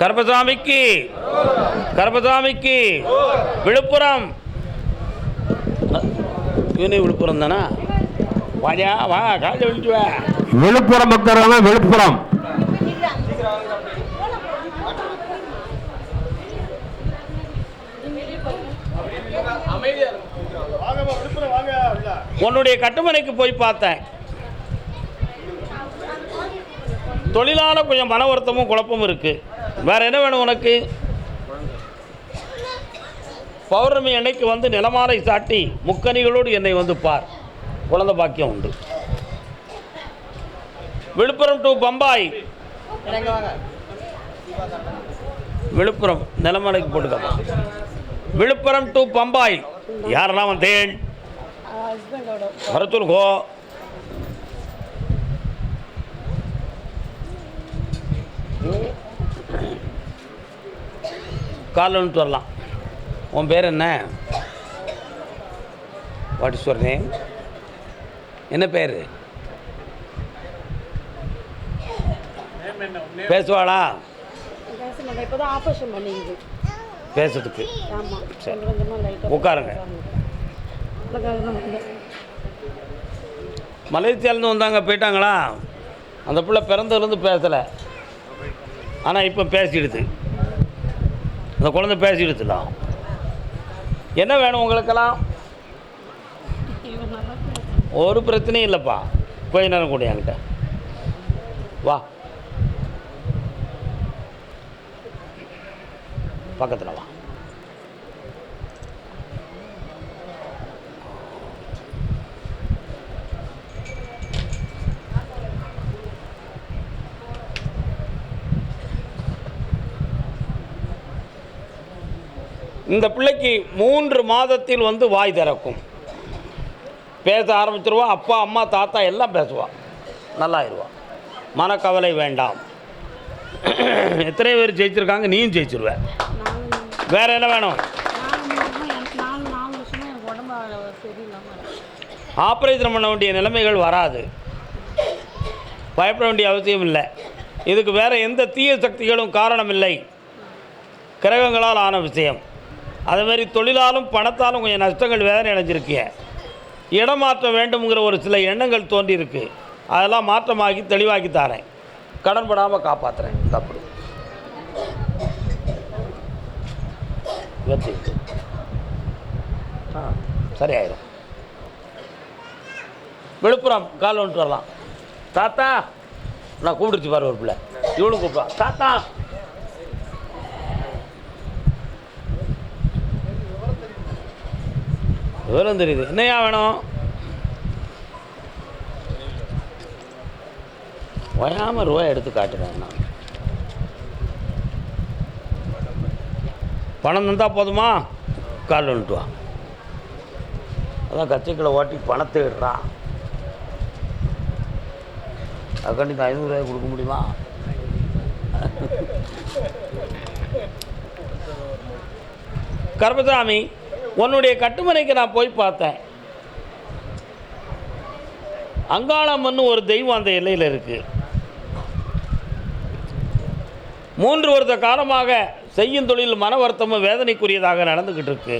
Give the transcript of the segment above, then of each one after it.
கருப்பசாமிக்கு கருப்பசாமிக்கு விழுப்புரம். இவனே விழுப்புரம் தானா? வாஜா வா காலையில் விழிச்சு வா. விழுப்புரம் பக்தர்கள் விழுப்புரம். உன்னுடைய கட்டுமனைக்கு போய் பார்த்தேன். தொழிலால கொஞ்சம் மன வருத்தமும் குழப்பமும் இருக்கு. வேற என்ன வேணும் உனக்கு? பௌர்ணமி அன்னைக்கு வந்து நிலமாலை சாட்டி முக்கணிகளோடு என்னை வந்து பார். குழந்தை பாக்கியம் உண்டு. விழுப்புரம் டு பம்பாய். விழுப்புரம் நிலமலைக்கு போட்டுக்கப்பா விழுப்புரம் டு பம்பாய். யாரெல்லாம் வந்தேன்? வர சொல்லுங்கோ. காலைல வந்துட்டு வரலாம். உன் பேர் என்ன? வாட் இஸ் யுவர் நேம் என்ன பேர்? பேசுவாளா? பேசுறதுக்கு. உட்காருங்க. மலேசியாலேருந்து வந்தாங்க போயிட்டாங்களா? அந்த பிள்ளை பிறந்ததுலேருந்து பேசலை. ஆனால் இப்போ பேசிடுது. அந்த குழந்தை பேசிடுதுலாம் என்ன வேணும் உங்களுக்கெல்லாம்? ஒரு பிரச்சனையும் இல்லைப்பா. கொஞ்ச நேரம் கூட என்கிட்ட. வா. பக்கத்தில் வா. இந்த பிள்ளைக்கு மூன்று மாதத்தில் வந்து வாய் திறக்கும். பேச ஆரம்பிச்சிருவா அப்பா அம்மா தாத்தா எல்லாம் பேசுவாள் நல்லா ஆயிடுவான் மனக்கவலை வேண்டாம். எத்தனை பேர் ஜெயிச்சிருக்காங்க? நீயும் ஜெயிச்சிருவேன் வேற என்ன வேணும்? ஆப்ரேஷன் பண்ண வேண்டிய நிலைமைகள் வராது. பயப்பட வேண்டிய அவசியம் இல்லை. இதுக்கு வேற எந்த தீய சக்திகளும் காரணம் இல்லை கிரகங்களால் ஆன விஷயம். அதே மாதிரி தொழிலாலும் பணத்தாலும் கொஞ்சம் நஷ்டங்கள் வேதனை இடம் இடமாற்றம் வேண்டும்ங்கிற ஒரு சில எண்ணங்கள் தோன்றியிருக்கு. அதெல்லாம் மாற்றமாக்கி தெளிவாக்கி தாரேன். கடன்படாமல் காப்பாற்றுறேன் தப்பு வெற்றி ஆ சரியாயிரும். விழுப்புரம் கால் வந்துட்டு வரலாம். தாத்தா நான் கூப்பிடுச்சு பாரு ஒரு பிள்ளை. இவனும் கூப்பிடுவான். தாத்தா விவரம் தெரியுது. என்னையா வேணும்? ஓயாம ரூபாய் எடுத்து காட்டுறேன் நான். பணம் தந்தால் போதுமா? கால் வந்துட்டு வா. அதான் கத்திரிக்கலை ஓட்டி பணத்தை இடுறான் அதுக்காண்டி இந்த ஐநூறுரூவாய் கொடுக்க முடியுமா? கர்மசாமி உன்னுடைய கட்டுமனைக்கு நான் போய் பார்த்தேன். அங்காளம்மன் ஒரு தெய்வம் அந்த எல்லையில் இருக்குது மூன்று வருட காலமாக செய்யும் தொழில் மன வருத்தமும் வேதனைக்குரியதாக நடந்துக்கிட்டு இருக்கு.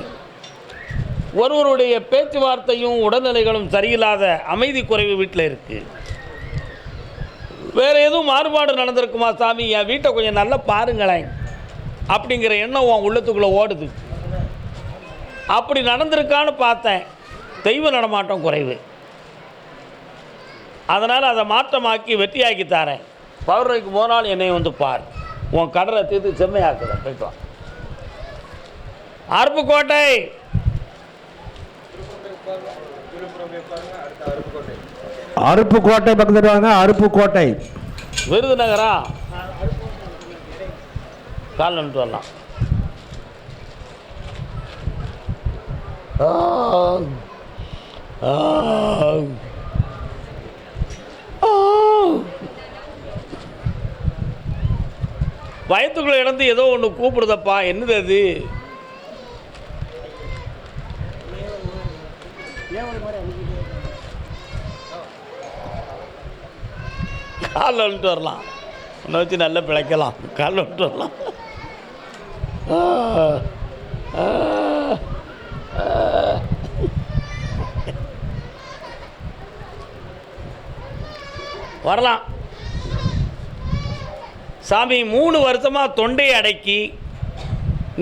ஒருவருடைய பேச்சுவார்த்தையும் உடல்நிலைகளும் சரியில்லாத அமைதி குறைவு வீட்டில் இருக்குது வேறு எதுவும் மாறுபாடு நடந்திருக்குமா சாமி? என் வீட்டை கொஞ்சம் நல்லா பாருங்களேன். அப்படிங்கிற எண்ணம் உன் உள்ளத்துக்குள்ளே ஓடுது. அப்படி நடந்திருக்கான்னு பார்த்தேன். தெய்வ நடமாட்டம் குறைவு. அதனால் அதை மாற்றமாக்கி வெற்றியாக்கி தரேன். பௌர்ணமிக்கு போனால் என்னை வந்து பார். உன் கடலை தீர்த்து செம்மையாக்குறேன் போயிட்டு வா. அருப்புக்கோட்டை. அருப்புக்கோட்டை பக்கத்தில் வாங்க. அருப்புக்கோட்டை. விருதுநகரா? கால் வந்துட்டு வரலாம் ஆ. ஆ. ஆ. வயத்துக்குள்ளே இடந்து ஏதோ ஒன்று கூப்பிடுதப்பா என்னது அது? காலில் வந்துட்டு வரலாம். உன்னை வச்சு நல்லா பிழைக்கலாம். கால் விட்டுறலாம் ஆ, ஆ, ஆ. வரலாம். சாமி மூணு வருஷமாக தொண்டையை அடக்கி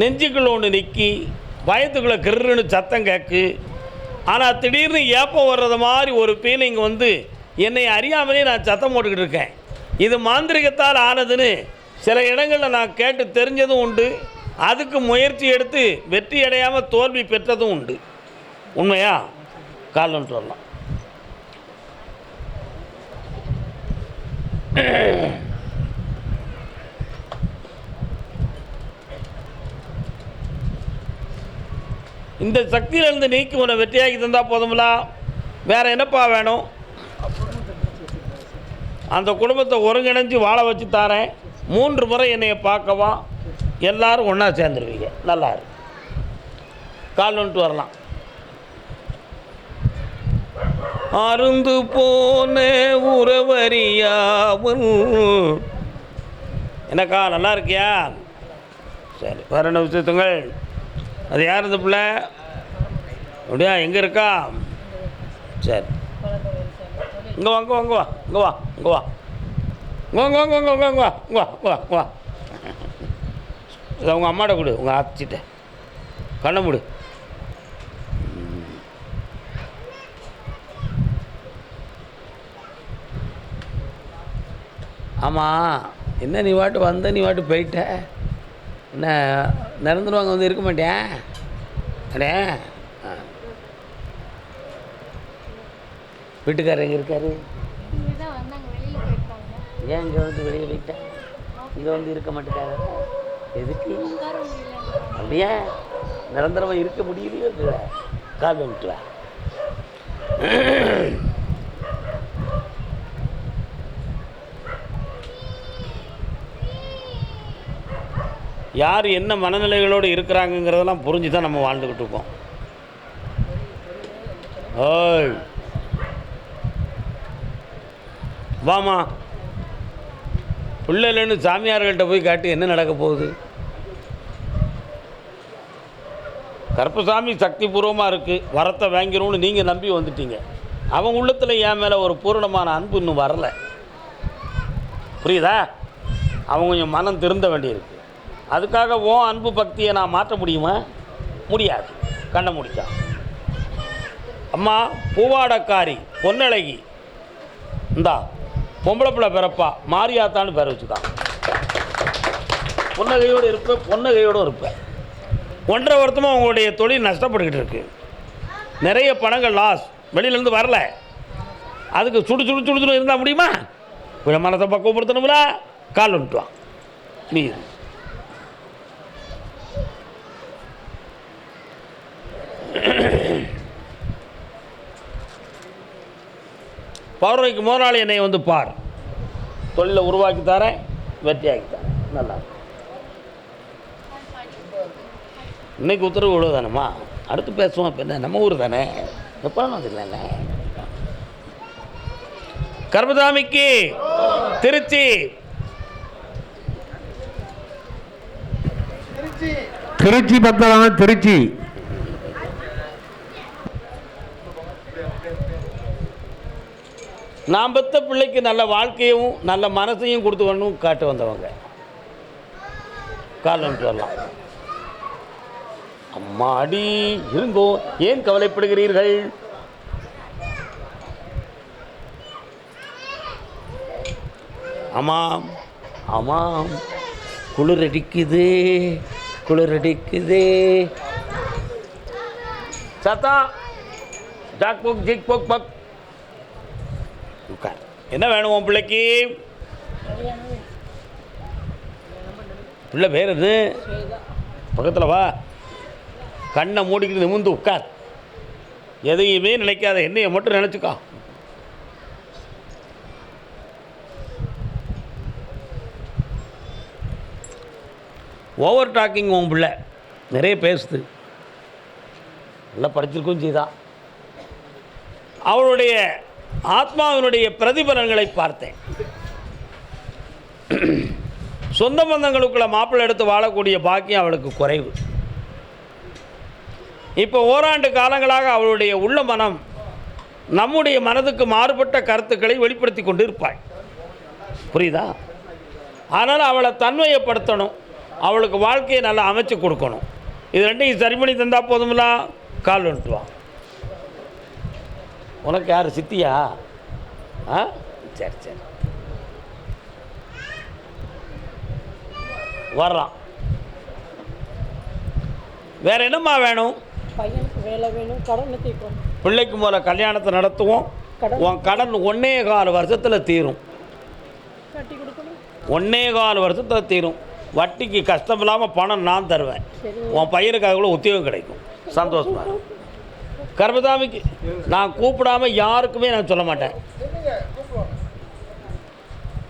நெஞ்சுக்குள்ள ஒன்று நிற்கி பயத்துக்குள்ளே கிருன்னு சத்தம் கேட்கு ஆனால் திடீர்னு ஏப்பம் வர்றது மாதிரி ஒரு ஃபீலிங் வந்து என்னை அறியாமலே நான் சத்தம் போட்டுக்கிட்டு இருக்கேன். இது மாந்திரிகத்தால் ஆனதுன்னு சில இடங்களில் நான் கேட்டு தெரிஞ்சதும் உண்டு. அதுக்கு முயற்சி எடுத்து வெற்றி அடையாமல் தோல்வி பெற்றதும் உண்டு. உண்மையா? காலன்ட்டு வரலாம் இந்த சக்தியிலிருந்து நீக்கி உன்னை வெற்றியாகி தந்தால் போதுங்களா வேறு என்னப்பா வேணும்? அந்த குடும்பத்தை ஒருங்கிணைஞ்சு வாழ வச்சு தாரேன். மூன்று முறை என்னையை பார்க்கவா? எல்லாரும் ஒன்றா சேர்ந்துருவீங்க. நல்லா இருக்கு கால் வந்துட்டு வரலாம். அருந்து போன உறவறியாமல் என்னக்கா நல்லா இருக்கியா சரி வேற என்ன விஷயத்துங்கள் அது யார் இந்த பிள்ளை அப்படியா எங்கே இருக்கா சரி இங்கே வா இங்கே வா இங்கே வா இங்கே வா இங்கே வா வாங்க வாங்க வாங்க வாங்க வா வா வா வா இதை உங்கள் அம்மாட்ட கொடு உங்கள் ஆச்சிட்ட கண்ணை மூடு ஆமாம் என்ன நீ வாட்டு வந்த நீ வாட்டு போயிட்ட? என்ன நிரந்தரவாங்க வந்து இருக்க மாட்டேன் அடே. வீட்டுக்காரர் எங்கே இருக்காரு? வெளியில் ஏன் இங்கே வந்து வெளியே போயிட்டேன் இங்கே வந்து இருக்க மாட்டேங்காரு எதுக்கு? அப்படியே? நிரந்தரமாக இருக்க முடியலையோ இல்லை யார் என்ன மனநிலைகளோடு இருக்கிறாங்கங்கிறதெல்லாம் புரிஞ்சு தான் நம்ம வாழ்ந்துக்கிட்டு இருக்கோம். ஓய். வாமா. பிள்ளை இல்லைன்னு சாமியார்கள்ட்ட போய் காட்டி என்ன நடக்க போகுது? கருப்பசாமி சக்தி பூர்வமாக இருக்குது வரத்தை வாங்கிடும்னு நீங்கள் நம்பி வந்துட்டீங்க. அவன் உள்ளத்தில் என் மேலே ஒரு பூரணமான அன்பு இன்னும் வரல. புரியுதா? அவன் கொஞ்சம் மனம் திருந்த வேண்டியிருக்கு. அதுக்காக ஓ அன்பு பக்தியை நான் மாற்ற முடியுமா? முடியாது. கண்ணை முடிச்சா அம்மா பூவாடக்காரி பொன்னழகி. இந்தா பொம்பளை பிள்ளை பிறப்பா. மாரியாத்தான்னு பேர் வச்சுக்கான். பொன்னகையோடு இருப்பேன் பொன்னகையோடும் இருப்பேன் ஒன்றரை வருத்தமாக உங்களுடைய தொழில் நஷ்டப்பட்டுக்கிட்டு இருக்கு. நிறைய பணங்கள் லாஸ் வெளியிலேருந்து வரல. அதுக்கு சுடு சுடு சுடு சுடு இருந்தால் முடியுமா? கொஞ்சம் மனத்தை பக்குவப்படுத்தணும்ல? கால் வந்துட்டுவான். நீ பௌர்ணமிக்கு முதல் நாள் என்னை வந்து பார். தொழிலை உருவாக்கி தரேன் வெற்றியாக்கி தரேன். நல்லா இன்னைக்கு உத்தரவு விடுவது தானேம்மா அடுத்து பேசுவோம். இப்போ என்ன நம்ம ஊர் தானே? எப்போ வந்துடல கர்மதாமிக்கு திருச்சி. திருச்சி பத்திரம் திருச்சி. நான் பெற்ற பிள்ளைக்கு நல்ல வாழ்க்கையும் நல்ல மனசையும் கொடுத்து வரணும் காட்டு வந்தவங்க. கால் வரலாம். அம்மா அடி இருங்கோ ஏன் கவலைப்படுகிறீர்கள்? ஆமாம் ஆமாம். குளிர் அடிக்குது குளிர் அடிக்குது. சத்தா டாக் போக் ஜிக் போக் பக் என்ன வேணும் உன் பிள்ளைக்கு? பிள்ளை பேர் எது? பக்கத்தில் வா. கண்ணை மூடிக்கிட்டு நிமிந்து உட்கார். எதையுமே நினைக்காத என்னைய மட்டும் நினச்சிக்கா. ஓவர் டாக்கிங் உன் பிள்ளை. நிறைய பேசுது. நல்லா படிச்சிருக்கும் ஜீதா அவளுடைய ஆத்மாவினுடைய பிரதிபலன்களை பார்த்தேன். சொந்த பந்தங்களுக்குள்ள மாப்பிள்ளை எடுத்து வாழக்கூடிய பாக்கியம் அவளுக்கு குறைவு. இப்போ ஓராண்டு காலங்களாக அவளுடைய உள்ள மனம் நம்முடைய மனதுக்கு மாறுபட்ட கருத்துக்களை வெளிப்படுத்தி கொண்டு இருப்பாள் புரியுதா? அதனால் அவளை தன்மையப்படுத்தணும். அவளுக்கு வாழ்க்கையை நல்லா அமைச்சு கொடுக்கணும். இது ரெண்டையும் சரி பண்ணி தந்தால் போதுமில்ல கால் வந்துட்டு உனக்கு யார் சித்தியா? ஆ? சரி சரி. வர்றான். வேற என்னம்மா வேணும்? பையனுக்கு வேலை வேணும் கடனை தீர்க்கணும்? பிள்ளைக்கு முதல்ல கல்யாணத்தை நடத்துவோம். உன் கடன் ஒன்னே கால் வருஷத்தில் தீரும். கட்டி கொடுக்கணும். ஒன்னே கால் வருஷத்தில் தீரும். வட்டிக்கு கஷ்டம் இல்லாமல் பணம் நான் தருவேன். உன் பையனுக்காக கூட உத்தியோகம் கிடைக்கும். சந்தோஷமா இரு. கர்மசாமிக்கு நான் கூப்பிடாம யாருக்குமே நான் சொல்ல மாட்டேன்.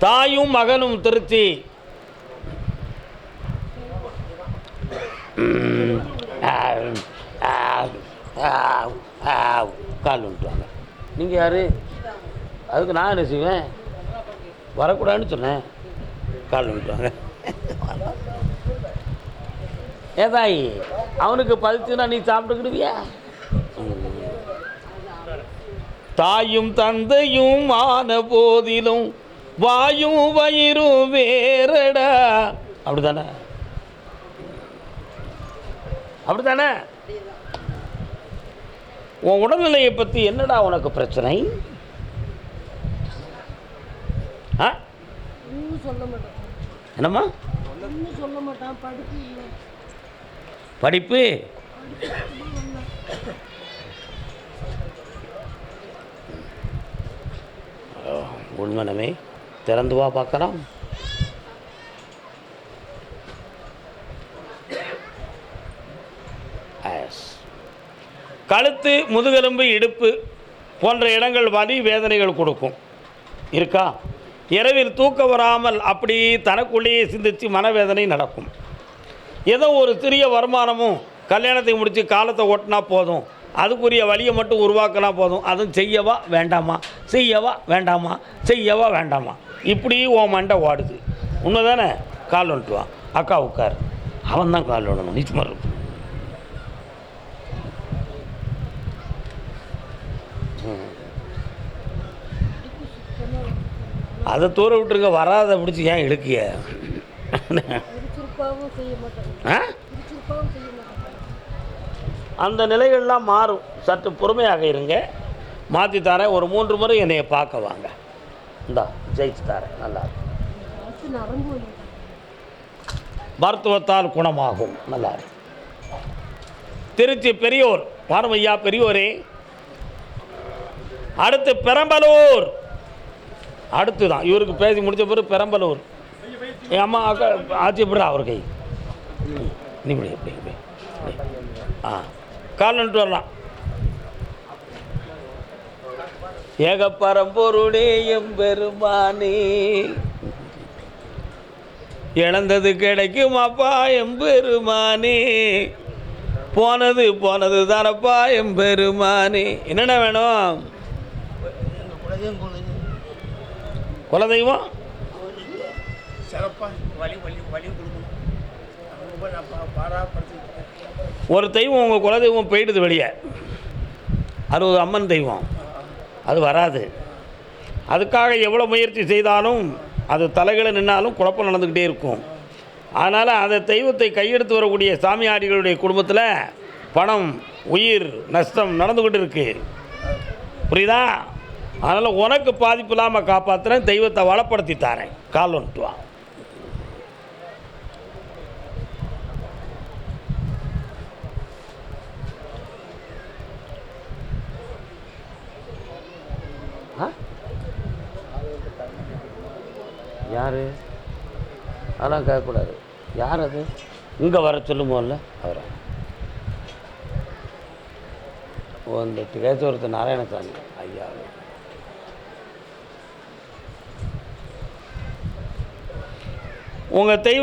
தாயும் மகனும் திருச்சி கால் விட்டுவாங்க நீங்கள் யார்? அதுக்கு நான் என்ன செய்வேன்? வரக்கூடாதுன்னு சொன்னேன். கால் விட்டுவாங்க ஏதாயி அவனுக்கு பதித்துனா நீ சாப்பிட்டுக்கிடுவியா? தாயும் தந்தையும் ஆன போதிலும் வாயும் வயிறும் வேறடா. அப்படிதானே அப்படிதானே உன் உடல்நிலையை பற்றி என்னடா உனக்கு பிரச்சனை? ஆ? என்னம்மா? இன்னும் சொல்ல மாட்டான். படிப்பு இல்லை படிப்பு உண்மனமே திறந்து வா பார்க்கலாம். கழுத்து முதுகெலும்பு இடுப்பு போன்ற இடங்கள் வலி வேதனைகள் கொடுக்கும். இருக்கா? இரவில் தூக்கம் வராமல் அப்படி தனக்குள்ளேயே சிந்தித்து மனவேதனை நடக்கும். ஏதோ ஒரு சிறிய வருமானமும் கல்யாணத்தை முடித்து காலத்தை ஓட்டினா போதும். அதுக்குரிய வழியை மட்டும் உருவாக்கினா போதும். அதுவும் செய்யவா வேண்டாமா? செய்யவா வேண்டாமா? செய்யவா வேண்டாமா? இப்படி உன் மண்டை ஓடுது. உண்மைதானே? கால் வந்துட்டு வா அக்கா உட்கார். அவன் தான் கால் விடணும் நிச்சயமாக இருக்கும் அதை தூர விட்டுருங்க. வராத பிடிச்சி ஏன் இழுக்கிய? விரிச்சிருப்பாவும் செய்ய மாட்டான் ஆ? அந்த நிலைகள்லாம் மாறும். சற்று பொறுமையாக இருங்க. மாற்றி தரேன். ஒரு மூன்று முறை என்னை பார்க்க வாங்க. இந்தா ஜெயிச்சு தரேன். நல்லா இருக்கும். மருத்துவத்தால் குணமாகும். நல்லா திருச்சி பெரியோர் பாரும் பெரியோரே. அடுத்து பெரம்பலூர். அடுத்து தான் இவருக்கு பேசி முடிச்ச பிறகு பெரம்பலூர். என் அம்மா அக்கா ஆட்சி அவர் கை? நீ இப்படி இப்படி. ஆ. கால் நின்று வரலாம் ஏகப்பரம்பொருளே எம்பெருமானே இழந்தது கிடைக்கும் அப்பா எம்பெருமானே போனது போனது தானப்பா எம்பெருமானே என்னென்ன வேணும்? குலதெய்வம்? ஒரு தெய்வம் உங்கள் குலதெய்வம் போயிடுது வெளியே. அது ஒரு அம்மன் தெய்வம். அது வராது. அதுக்காக எவ்வளோ முயற்சி செய்தாலும் அது தலைகளை நின்னாலும் குழப்பம் நடந்துக்கிட்டே இருக்கும். அதனால் அந்த தெய்வத்தை கையெடுத்து வரக்கூடிய சாமியாடிகளுடைய குடும்பத்தில் பணம் உயிர் நஷ்டம் நடந்துக்கிட்டு இருக்கு. புரியுதா? அதனால் உனக்கு பாதிப்பு இல்லாமல் காப்பாற்றுறேன் தெய்வத்தை வளப்படுத்தி தாரேன். கால் வந்துட்டு யார்? அதெல்லாம் கேட்கக்கூடாது. யார் அது? இங்கே வர சொல்லுமோல்ல? அவரை? ஓ இந்த கேசவரத்து நாராயணசாமி. ஐயா. உங்கள் தெய்வம்